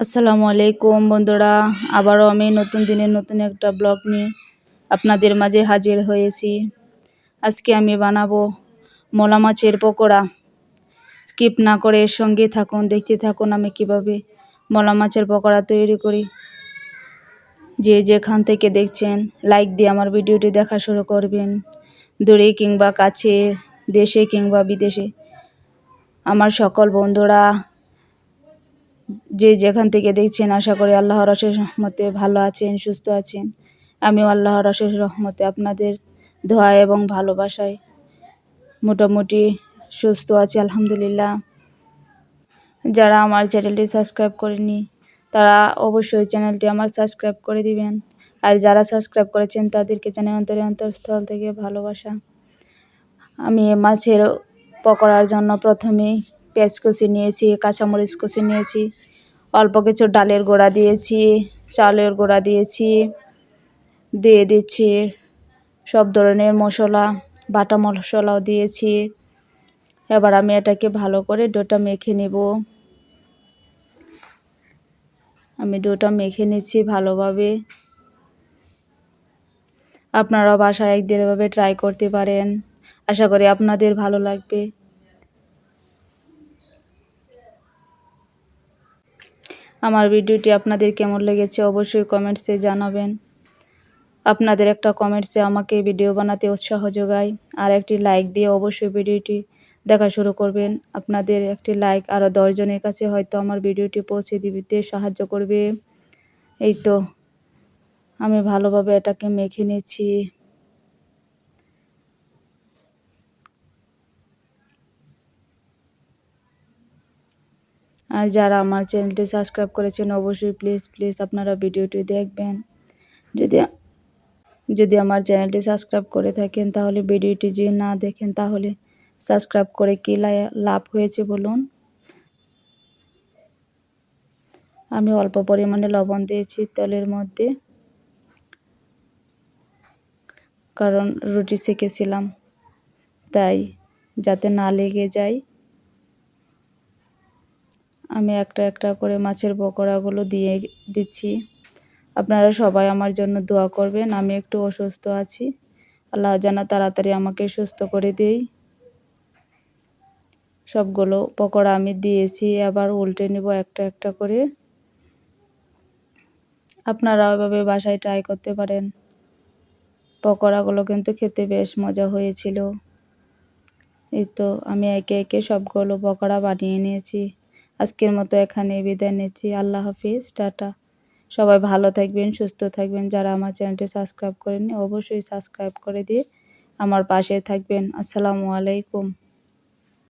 আসসালামু আলাইকুম বন্ধুরা। আবারও আমি নতুন দিনের নতুন একটা ব্লগ নিয়ে আপনাদের মাঝে হাজির হয়েছি। আজকে আমি বানাবো মলা মাছের পকোড়া। স্কিপ না করে এর সঙ্গে থাকুন, দেখতে থাকুন আমি কীভাবে মলা মাছের পকোড়া তৈরি করি। যে যেখান থেকে দেখছেন লাইক দিয়ে আমার ভিডিওটি দেখা শুরু করবেন। দূরে কিংবা কাছে, দেশে কিংবা বিদেশে। আমার সকল বন্ধুরা যে যেখান থেকে দেখছেন, আশা করি আল্লাহর অশেষ রহমতে ভালো আছেন, সুস্থ আছেন। আমিও আল্লাহর অশেষ রহমতে আপনাদের দোয়া এবং ভালোবাসায় মোটামুটি সুস্থ আছি, আলহামদুলিল্লাহ। যারা আমার চ্যানেলটি সাবস্ক্রাইব করেনি তারা অবশ্যই চ্যানেলটি আমার সাবস্ক্রাইব করে দিবেন। আর যারা সাবস্ক্রাইব করেছেন, তাদেরকে জানে অন্তরে অন্তরস্থল থেকে ভালোবাসা। আমি মাছের পকোড়ার জন্য প্রথমেই পেঁয়াজ কষি নিয়েছি, কাঁচামরিচ কষি নিয়েছি, অল্প কিছু ডালের গোড়া দিয়েছি, চালের গোড়া দিয়েছি, দিয়ে দিচ্ছি সব ধরনের মশলা, বাটা মশলাও দিয়েছি। এবার আমি এটাকে ভালো করে ডোটা মেখে নেব। আমি ডোটা মেখে নিচ্ছি ভালোভাবে। আপনারাও বাসায় একদিন এভাবে ট্রাই করতে পারেন। আশা করি আপনাদের ভালো লাগবে। আমার ভিডিওটি আপনাদের কেমন লেগেছে অবশ্যই কমেন্টসে জানাবেন। আপনাদের একটা কমেন্টসে আমাকে ভিডিও বানাতে উৎসাহ যোগায়। আর একটি লাইক দিয়ে অবশ্যই ভিডিওটি দেখা শুরু করবেন। আপনাদের একটি লাইক আরও দশজনের কাছে হয়তো আমার ভিডিওটি পৌঁছে দিতে সাহায্য করবে। এই তো, আমি ভালোভাবে এটাকে মেখে নিচ্ছি আর যারা আমার চ্যানেলটি সাবস্ক্রাইব করেছেন, অবশ্যই প্লিজ প্লিজ আপনারা ভিডিওটি দেখবেন। যদি যদি আমার চ্যানেলটি সাবস্ক্রাইব করে থাকেন, তাহলে ভিডিওটি যদি না দেখেন, তাহলে সাবস্ক্রাইব করে কী লাভ হয়েছে বলুন? আমি অল্প পরিমাণে লবণ দিয়েছি তেলের মধ্যে, কারণ রুটি শিখেছিলাম তাই যাতে না লেগে যায়। আমি একটা একটা করে মাছের পকোড়াগুলো দিয়ে দিচ্ছি। আপনারা সবাই আমার জন্য দোয়া করবেন, আমি একটু অসুস্থ আছি। আল্লাহ যেন তাড়াতাড়ি আমাকে সুস্থ করে দেই। সবগুলো পকোড়া আমি দিয়েছি আবার উল্টে নেব একটা একটা করে। আপনারা ওইভাবে বাসায় ট্রাই করতে পারেন। পকোড়াগুলো কিন্তু খেতে বেশ মজা হয়েছিল। এই তো আমি একে একে সবগুলো পকোড়া বানিয়ে নিয়েছি। আজকের মতো এখানে বিদায় নিচ্ছি। আল্লাহ হাফিজ, টাটা। সবাই ভালো থাকবেন, সুস্থ থাকবেন। যারা আমার চ্যানেলটি সাবস্ক্রাইব করেনি অবশ্যই সাবস্ক্রাইব করে দিয়ে আমার পাশে থাকবেন। আসসালামু আলাইকুম।